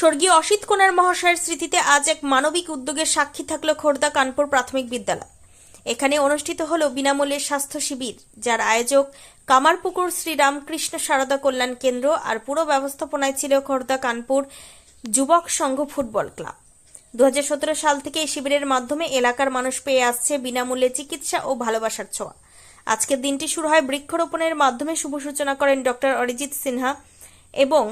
স্বর্গীয় অসিত কোনার মহাশয়ের স্মৃতিতে আজ এক মানবিক উদ্যোগের সাক্ষী থাকল খোর্দা কানপুর প্রাথমিক বিদ্যালয়। এখানে অনুষ্ঠিত হলো বিনামূল্যে স্বাস্থ্য শিবির, যার আয়োজক কামারপুকুর শ্রী রামকৃষ্ণ সারদা কল্যাণ কেন্দ্র আর পুরো ব্যবস্থাপনায় ছিল খোর্দা কানপুর যুবক সংঘ ফুটবল ক্লাব। দু হাজার সতেরো সাল থেকে এই শিবিরের মাধ্যমে এলাকার মানুষ পেয়ে আসছে বিনামূল্যে চিকিৎসা ও ভালোবাসার ছোঁয়া। আজকের দিনটি শুরু হয় বৃক্ষরোপণের মাধ্যমে, শুভ সূচনা করেন ডক্টর অরিজিৎ সিনহা এবং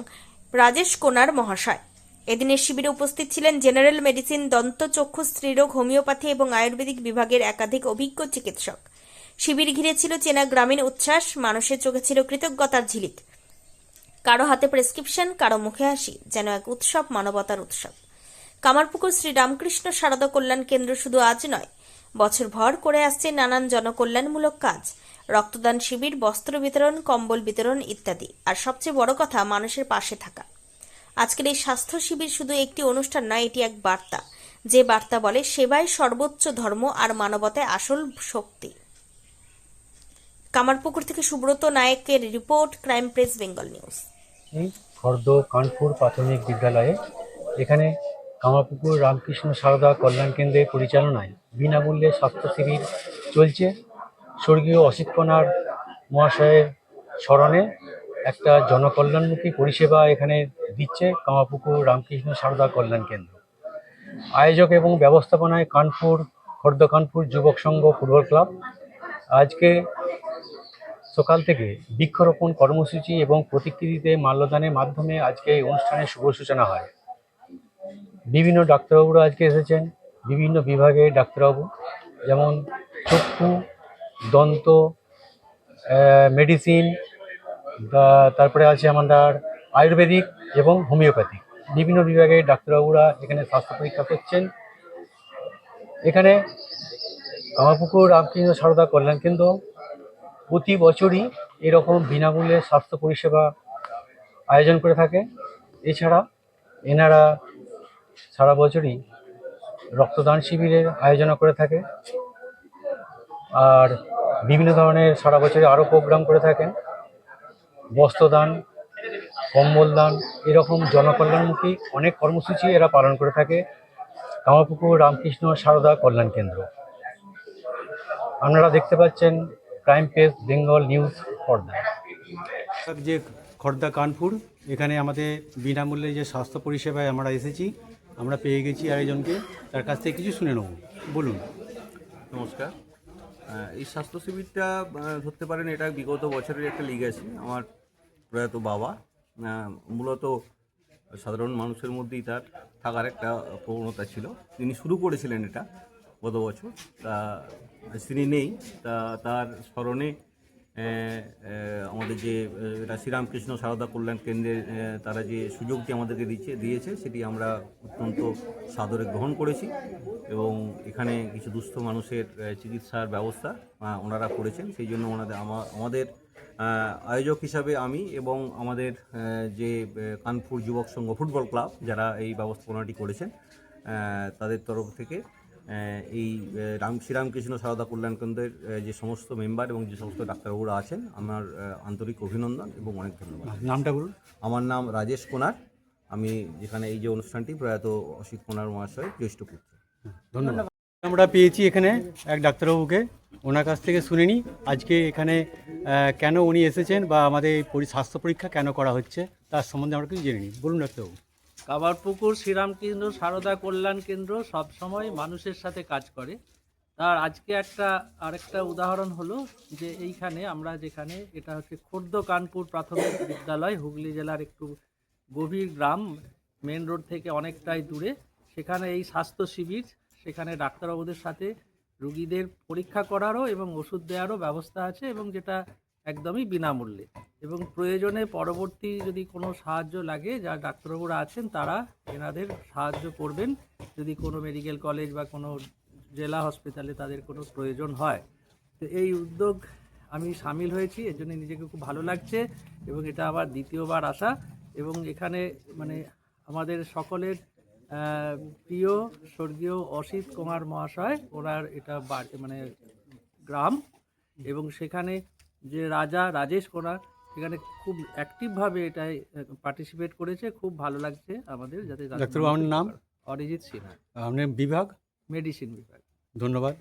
রাজেশ কোনার মহাশয়। এদিনের শিবিরে উপস্থিত ছিলেন জেনারেল মেডিসিন দন্ত চক্ষু স্ত্রীরোগ, হোমিওপ্যাথি এবং আয়ুর্বেদিক বিভাগের একাধিক অভিজ্ঞ চিকিৎসক। শিবির ঘিরে ছিল চেনা গ্রামীণ উচ্ছ্বাস, মানুষের চোখে ছিল কৃতজ্ঞতার ঝিলিক। কারও হাতে প্রেসক্রিপশন, কারও মুখে হাসি, যেন এক উৎসব, মানবতার উৎসব। কামারপুকুর শ্রী রামকৃষ্ণ সারদা কল্যাণ কেন্দ্র শুধু আজ নয়, বছর ভর করে আসছে নানান জনকল্যাণমূলক কাজ। রক্তদান শিবির, বস্ত্র বিতরণ, কম্বল বিতরণ ইত্যাদি। আর সবচেয়ে বড় কথা, মানুষের পাশে থাকা। আজকের এই স্বাস্থ্য শিবির শুধু একটি অনুষ্ঠান নয় এটি এক বার্তা। যে বার্তা বলে, সেবাই সর্বোচ্চ ধর্ম আর মানবতায় আসল শক্তি। কামারপুকুর থেকে সুব্রত নায়েকের report, crime press, Bengal news. Khurd Kanpur প্রাথমিক বিদ্যালয়ে এখানে কামারপুকুর রামকৃষ্ণ সারদা কল্যাণ কেন্দ্রের পরিচালনায় বিনামূল্যে স্বাস্থ্য শিবির চলছে। স্বর্গীয় অসিত মহাশয়ের স্মরণে একটা জনকল্যাণমুখী পরিষেবা এখানে দিচ্ছে কামারপুকুর রামকৃষ্ণ সারদা কল্যাণ কেন্দ্র। আয়োজক এবং ব্যবস্থাপনায় কানপুর, খর্দ কানপুর যুবক সংঘ ফুটবল ক্লাব। আজকে সকাল থেকে বৃক্ষরোপণ কর্মসূচি এবং প্রতিকৃতিতে মাল্যদানের মাধ্যমে আজকে এই অনুষ্ঠানের শুভ সূচনা হয়। বিভিন্ন ডাক্তারবাবুরা আজকে এসেছেন, বিভিন্ন বিভাগে ডাক্তারবাবু, যেমন চক্ষু, দন্ত মেডিসিন তারপরে আছে আমাদের আয়ুর্বেদিক এবং হোমিওপ্যাথি বিভিন্ন বিভাগের ডাক্তারবাবুরা এখানে স্বাস্থ্য পরীক্ষা করছেন। এখানে কামারপুকুর, রামকৃষ্ণ সারদা কল্যাণ কেন্দ্র প্রতি বছরই এরকম বিনামূল্যে স্বাস্থ্য পরিষেবা আয়োজন করে থাকে। এছাড়া এনারা সারা বছরই রক্তদান শিবিরের আয়োজন করে থাকে। আর বিভিন্ন ধরনের সারা বছরে আরও প্রোগ্রাম করে থাকেন। বস্ত্রদান কম্বল দান এরকম জনকল্যাণমুখী অনেক কর্মসূচি এরা পালন করে থাকে। কামারপুকুর রামকৃষ্ণ সারদা কল্যাণ কেন্দ্র। আপনারা দেখতে পাচ্ছেন ক্রাইম পেস বেঙ্গল নিউজ পর্দা যে খর্দা কানপুর এখানে আমাদের বিনামূল্যে যে স্বাস্থ্য পরিষেবায় আমরা এসেছি আমরা পেয়ে গেছি আরেকজনকে। তার কাছ থেকে কিছু শুনে নেব। বলুন। নমস্কার। এই স্বাস্থ্য শিবিরটা ধরতে পারেন এটা বিগত বছরের একটা লিগ আছে আমার প্রয়াত বাবা মূলত সাধারণ মানুষের মধ্যেই তার থাকার একটা প্রবণতা ছিল। তিনি শুরু করেছিলেন এটা গত বছর। তা তিনি নেই তা তার স্মরণে আমাদের যে এটা শ্রীরামকৃষ্ণ সারদা কল্যাণ কেন্দ্রের আহ, তারা যে সুযোগটি আমাদেরকে দিচ্ছে দিয়েছে সেটি আমরা অত্যন্ত সাদরে গ্রহণ করেছি এবং এখানে কিছু দুস্থ মানুষের চিকিৎসার ব্যবস্থা ওনারা করেছেন। সেই জন্য ওনাদের আমাদের আয়োজক হিসাবে আমি এবং আমাদের যে কানপুর যুবক সংঘ ফুটবল ক্লাব যারা এই ব্যবস্থাপনাটি করেছেন তাদের তরফ থেকে এই রাম শ্রীরামকৃষ্ণ সারদা কল্যাণ কেন্দ্রের যে সমস্ত মেম্বার এবং যে সমস্ত ডাক্তারবাবুরা আছেন আমার আন্তরিক অভিনন্দন এবং অনেক ধন্যবাদ। নামটা বলুন। আমার নাম রাজেশ কোনার। আমি যেখানে এই যে অনুষ্ঠানটি প্রয়াত অসিত কোনার মহাশয় জ্যেষ্ঠ পুত্র। ধন্যবাদ। আমরা পেয়েছি এখানে এক ডাক্তারবাবুকে। ওনার কাছ থেকে শুনে নিই আজকে এখানে কেন উনি এসেছেন বা আমাদের এই স্বাস্থ্য পরীক্ষা কেন করা হচ্ছে, তার সম্বন্ধে আমরা কিছু জেনে নিই। বলুন ডাক্তারবাবু। কাবারপুকুর শ্রীরামকৃষ্ণ সারদা কল্যাণ কেন্দ্র সবসময় মানুষের সাথে কাজ করে। তার আজকে একটা আরেকটা উদাহরণ হলো যে এইখানে আমরা যেখানে, এটা হচ্ছে খোর্দ কানপুর প্রাথমিক বিদ্যালয়, হুগলি জেলার একটু গভীর গ্রাম, মেন রোড থেকে অনেকটাই দূরে। সেখানে এই স্বাস্থ্য শিবির সেখানে ডাক্তারবাবুদের সাথে রুগীদের পরীক্ষা করারও এবং ওষুধ দেওয়ারও ব্যবস্থা আছে এবং যেটা একদমই বিনামূল্যে। এবং প্রয়োজনে পরবর্তী যদি কোনো সাহায্য লাগে, যা ডাক্তারবাবুরা আছেন, তারা এনাদের সাহায্য করবেন। যদি কোনো মেডিকেল কলেজ বা কোনো জেলা হসপিটালে তাদের কোনো প্রয়োজন হয়। তো এই উদ্যোগ আমি সামিল হয়েছি, এর জন্য নিজেকে খুব ভালো লাগছে এবং এটা আবার দ্বিতীয়বার আসা। এবং এখানে মানে আমাদের সকলের প্রিয় স্বর্গীয় অসিত কুমার মহাশয় ওনার এটা মানে গ্রাম এবং সেখানে যে রাজা রাজেশ কোনা সেখানে খুব অ্যাক্টিভভাবে এটাই পার্টিসিপেট করেছে। খুব ভালো লাগছে আমাদের যাতে ডাক্তারবাবুর নাম? অরিজিৎ সিনহা। আপনার বিভাগ? মেডিসিন বিভাগ। ধন্যবাদ।